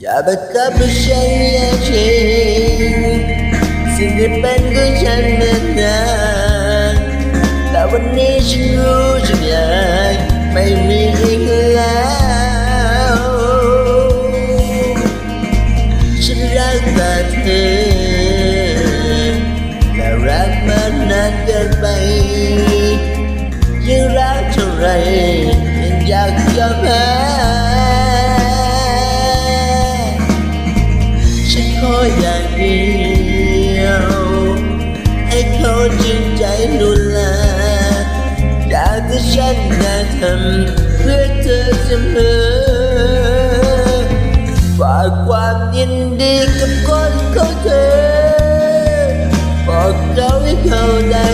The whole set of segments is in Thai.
อย่าบังคับให้ฉันแยกชิงสิ่งที่เป็นของฉันเมื่อนานแต่วันนี้ฉันรู้ทุกอย่างไม่มีอีกแล้วฉันรักแต่เธอและรักมันนานเกินไปยิ่งรักเท่าไรยิ่งอยากยอมแพ้ ขออย่างเดียวให้เขาจริงใจดูแลอยากที่ฉันได้ทำเพื่อเธอเสมอฝากความยินดีกับคนของเธอบอกเขาให้เขาได้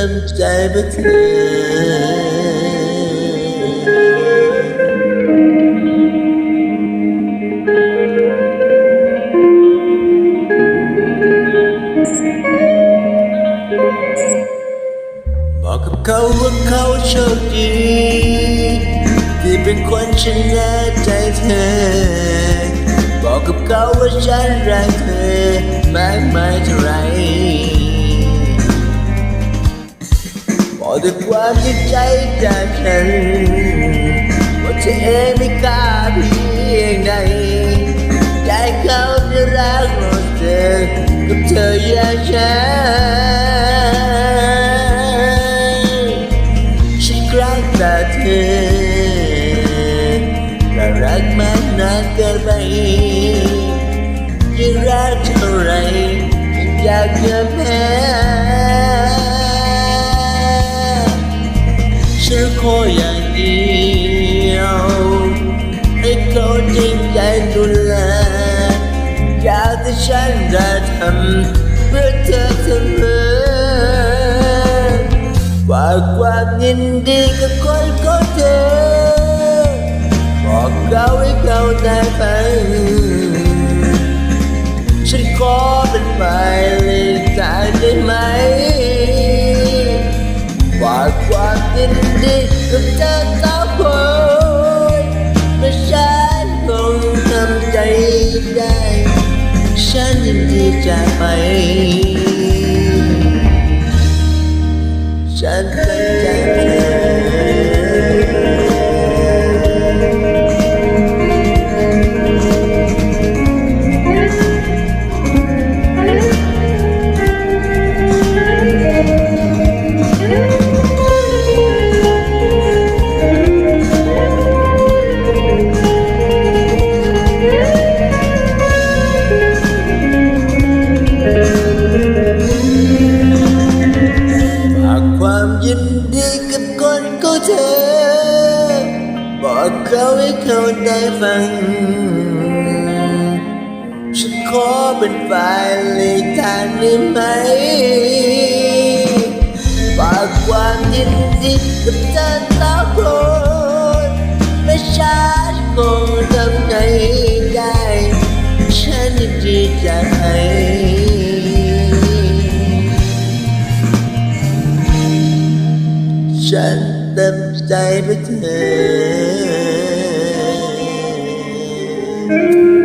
ต็มใจเพื่อเธอบอกกับเขาว่าเขาโชคดีที่เป็นคนชนะใจเธอ บอกกับเขาว่าฉันรักเธอมากมายเท่าไร ด้วยความที่ใจจากฉันว่าเธอเองไม่กล้าเพียงใดใจเขาจะรักเราเธอกับเธออย่างฉันฉันรักแต่เธอและรักมากนานเกินไปยิ่งรักเท่าไรยิ่งอยากจะแพ้ ที่ฉันได้ทำเพื่อเธอเสมอฝากความยินดีกับคนของเธอ บอกเขาให้เขาได้ฟังฉันขอเป็นไป ยินดีจะไป ฉันตั้งใจ เขาให้เขาได้ฟัง ฉันขอเป็นฝ่ายเลีกทางได้ไหมฝากความยินดีกับเธอสาวคนไม่ฉันคงทำไงได้ ฉันยินดีจะให้ฉันเต็มใจเพื่อเธอ Thank you.